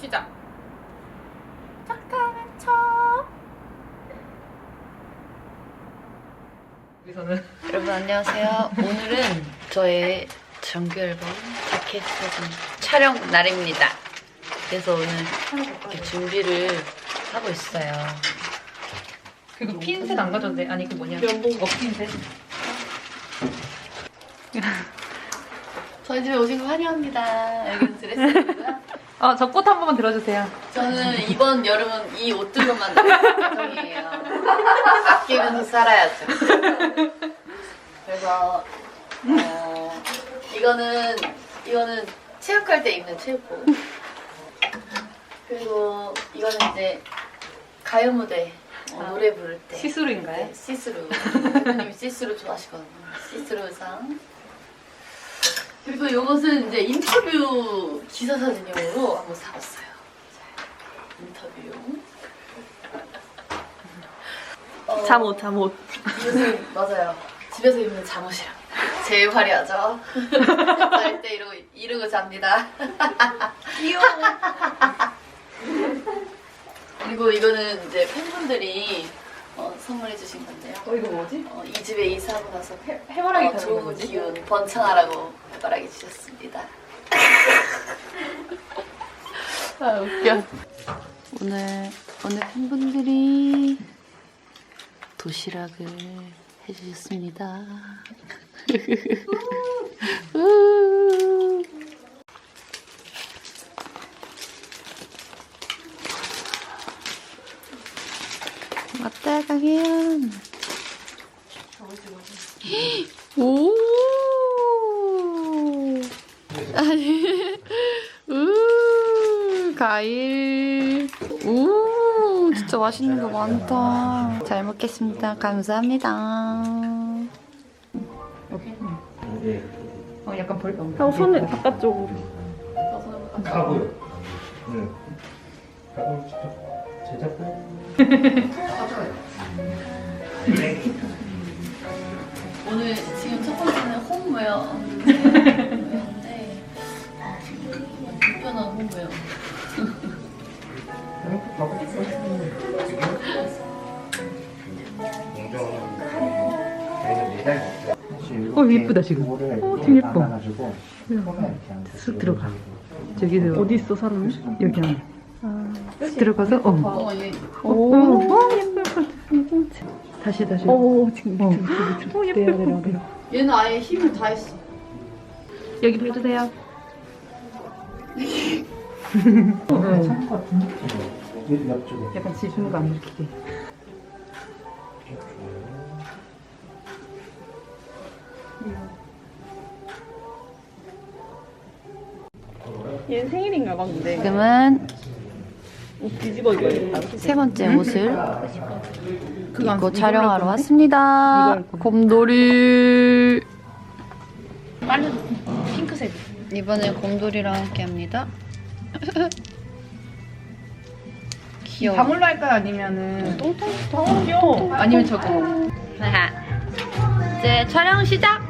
시작. 착하는 척. 여기서는 여러분 안녕하세요. 오늘은 저의 정규 앨범 자켓 사진 촬영 날입니다. 그래서 오늘 이렇게 준비를 하고 있어요. 그리고 핀셋 안 가져도 돼. 아니 그 뭐냐. 면봉 어 핀셋. 저희 집에 오신 거 환영합니다. 여기는 드레스고요. 아, 저꽃 한 번만 들어주세요. 저는 이번 여름은 이 옷들로만 날 예정이에요. 아끼면서 살아야죠. 그래서 어, 이거는 이거는 체육할 때 입는 체육복. 그리고 이거는 이제 가요 무대 어, 아, 노래 부를 때 시스루인가요? 네, 시스루. 대표님이 시스루 좋아하시거든요. 시스루 의상. 그리고 이것은 이제 인터뷰 기사 사진용으로 한번 사봤어요. 자, 인터뷰용. 어, 잠옷, 잠옷. 이것은 맞아요. 집에서 입는 잠옷이랍니다. 제일 화려하죠. 잘때 이러고, 이러고 잡니다. 귀여워. 그리고 이거는 이제 팬분들이 어, 선물해 주신 건데요. 어, 이거 뭐지? 어, 이 집에 이사하고 나서 해, 해바라기 어, 좋은 거지? 기운 번창하라고 해바라기 주셨습니다. 아, 웃겨. 오늘 오늘 팬분들이 도시락을 해주셨습니다. 왔다 가면 오 아니 우 과일 우 진짜 맛있는 거 많다 잘 먹겠습니다 감사합니다 어, 약간 벌금. 하고 손을 바깥쪽으로. 가고요. 네. 가고 직접 제작도. 오늘 지금 첫 번째는 홈웨어인데 아, 불편한 홈웨어 어, 예쁘다, 지금. 어, 되게 예뻐. 가지고 쑥 들어가. 저기서 어디 있어 사람이? 여기 안에. 쑥 들어가서 어. 어, 얘 오, 어, 예뻐 예뻐. 다시 다시. 오 지금 어. 오 예뻐 내려 내려 내려. 얘는 아예 힘을 다 했어 여기 봐주세요. 괜찮은 것 같은데? 옆쪽에. 약간 지수가 안 들키게. 얘 생일인가 봐 근데 지금은 뒤집어. 세 번째 옷을 그거 안- 입고 촬영하러? 왔습니다. 곰돌이 빨리 핑크색. 이번에 곰돌이랑 함께 합니다 귀여워 방울로 할까요 아니면은 똥똥 똥 귀여워. 아니면 저거. 이제 촬영 시작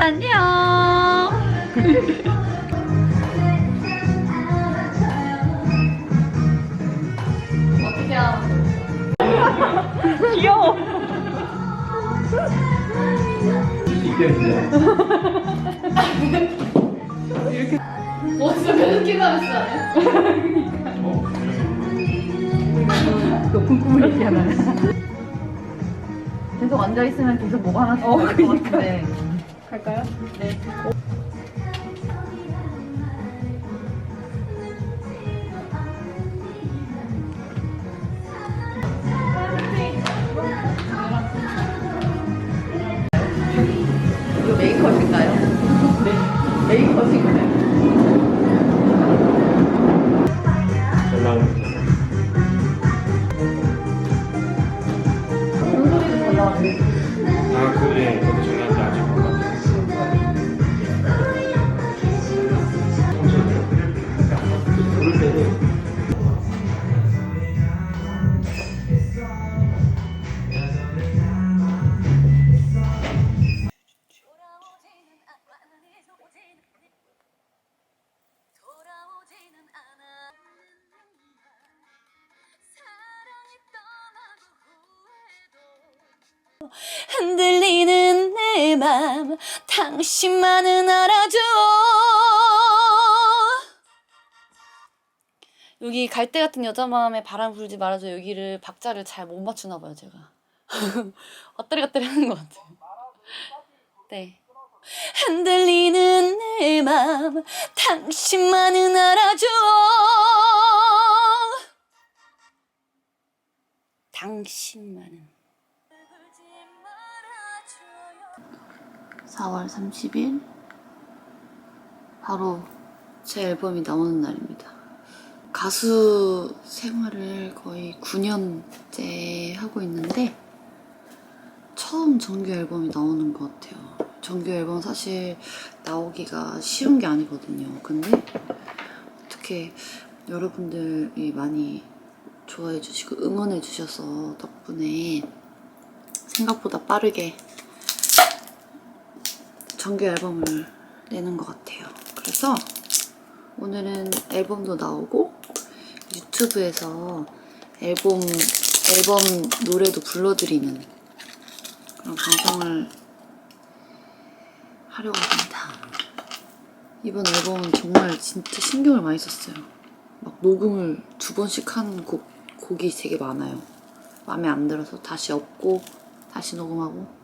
안녕 높은 꿈을 얘기하나. 계속 앉아있으면 계속 뭐가 하나씩 어, 것 같은데. 갈까요? 네. 이거 메이크업인가요? 네 메이크업인가요? 흔들리는 내 맘 당신만은 알아줘. 여기 갈대 같은 여자 마음에 바람 불지 말아줘. 여기를 박자를 잘 못 맞추나 봐요 제가. 왔다리 갔다리 하는 것 같아요. 네. 흔들리는 내 맘 당신만은 알아줘. 당신만은 4월 30일 바로 제 앨범이 나오는 날입니다. 가수 생활을 거의 9년째 하고 있는데 처음 정규 앨범이 나오는 것 같아요. 정규 앨범 사실 나오기가 쉬운 게 아니거든요. 근데 어떻게 여러분들이 많이 좋아해 주시고 응원해 주셔서 덕분에 생각보다 빠르게 정규 앨범을 내는 것 같아요. 그래서 오늘은 앨범도 나오고 유튜브에서 앨범 앨범 노래도 불러드리는 그런 방송을 하려고 합니다. 이번 앨범은 정말 진짜 신경을 많이 썼어요. 막 녹음을 두 번씩 한 곡, 곡이 되게 많아요. 마음에 안 들어서 다시 업고 다시 녹음하고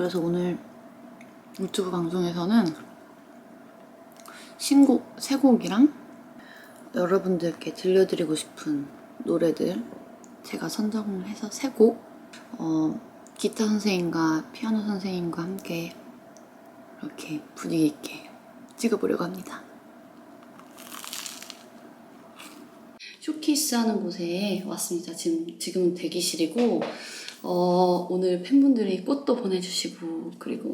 그래서 오늘 유튜브 방송에서는 신곡 세 곡이랑 여러분들께 들려드리고 싶은 노래들 제가 선정을 해서 세곡 어, 기타 선생님과 피아노 선생님과 함께 이렇게 분위기 있게 찍어보려고 합니다. 쇼케이스 하는 곳에 왔습니다. 지금, 지금은 대기실이고, 어, 오늘 팬분들이 꽃도 보내주시고, 그리고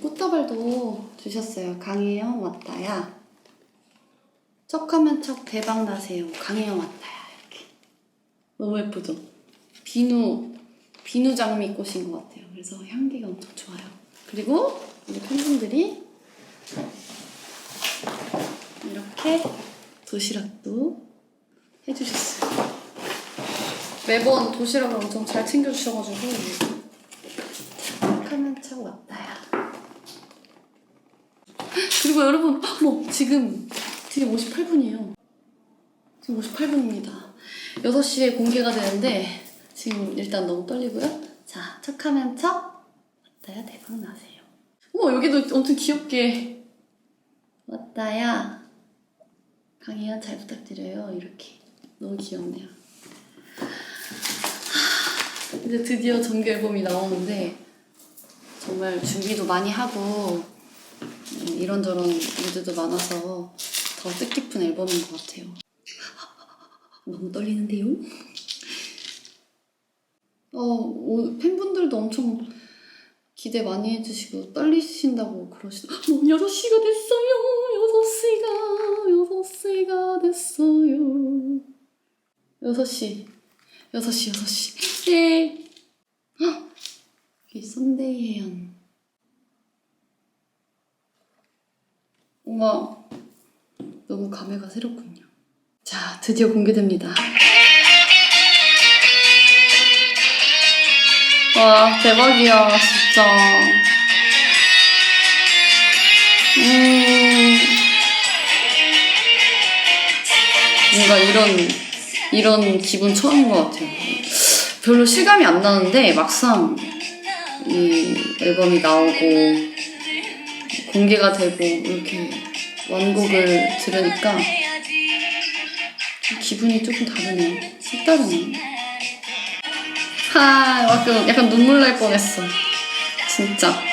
꽃다발도 주셨어요. 강혜영 왔다야. 척하면 척 대박 나세요. 강혜영 왔다야. 이렇게. 너무 예쁘죠? 비누, 비누 장미 꽃인 것 같아요. 그래서 향기가 엄청 좋아요. 그리고 우리 팬분들이 이렇게 도시락도 해주셨어요. 매번 도시락을 엄청 잘 챙겨주셔가지고 착하면 척 왔다야. 그리고 여러분, 뭐 지금 지금 58분이에요. 지금 58분입니다. 6시에 공개가 되는데 지금 일단 너무 떨리고요. 자, 척하면 척 왔다야 대박 나세요. 우와 여기도 엄청 귀엽게 왔다야 강희야 잘 부탁드려요 이렇게 너무 귀엽네요. 하, 이제 드디어 정규 앨범이 나오는데 정말 준비도 많이 하고 음, 이런저런 일들도 많아서 더 뜻깊은 앨범인 것 같아요. 너무 떨리는데요? 어, 오, 팬분들도 엄청 기대 많이 해주시고 떨리신다고 그러시더 뭐 6시가 됐어요 6시가 6시가 됐어요 6시. 6시 6시. 예 헉! 여기 썬데이 해연. 뭔가 너무 감회가 새롭군요. 자 드디어 공개됩니다. 와 대박이야 진짜. 음. 뭔가 이런 이런 기분 처음인 것 같아요 별로 실감이 안 나는데 막상 이 앨범이 나오고 공개가 되고 이렇게 원곡을 들으니까 좀 기분이 조금 다르네요 색다르네요 하, 약간, 약간 눈물 날 뻔했어. 진짜.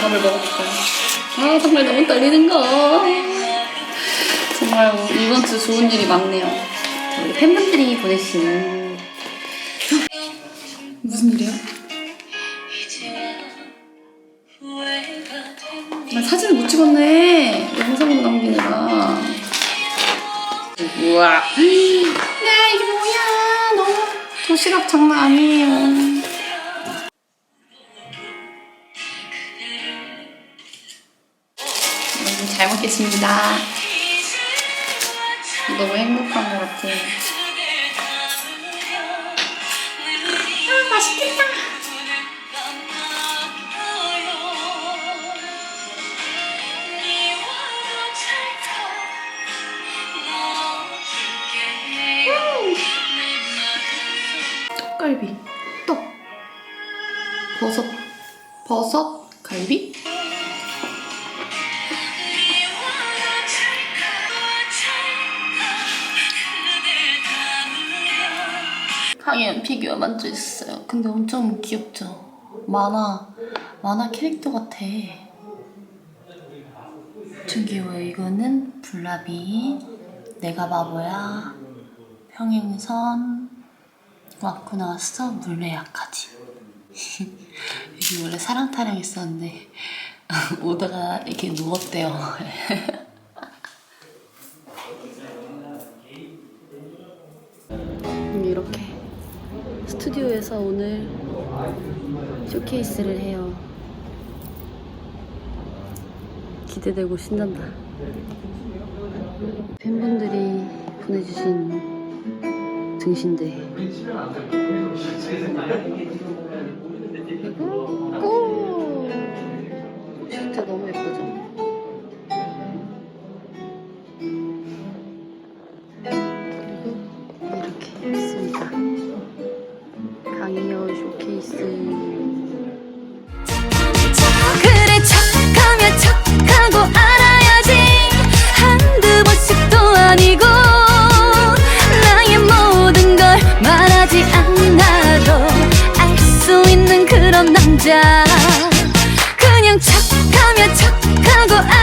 밥을 먹어볼까요? 아, 정말 너무 떨리는 거. 정말 뭐 이번 주 좋은 일이 많네요. 자, 우리 팬분들이 보내신. 무슨 일이야? 나 사진을 못 찍었네. 영상으로 남기느라. 우와. 야, 이게 뭐야. 너무 도시락 장난 아니에요. 먹겠습니다. 너무 행복한 것 같아. 아, 맛있겠다. 떡갈비, 떡, 버섯, 버섯 갈비? 강현 피규어 만져 있어요. 근데 엄청 귀엽죠? 만화, 만화 캐릭터 같아. 엄청 귀여워요. 이거는 블라비, 내가 바보야, 평행선, 왔고 나왔어, 물레약까지. 여기 원래 사랑 타령 있었는데 오다가 이렇게 누웠대요. 이렇게 스튜디오에서 오늘 쇼케이스를 해요. 기대되고 신난다. 팬분들이 보내주신 등신대. 남자 그냥 척하면 척하고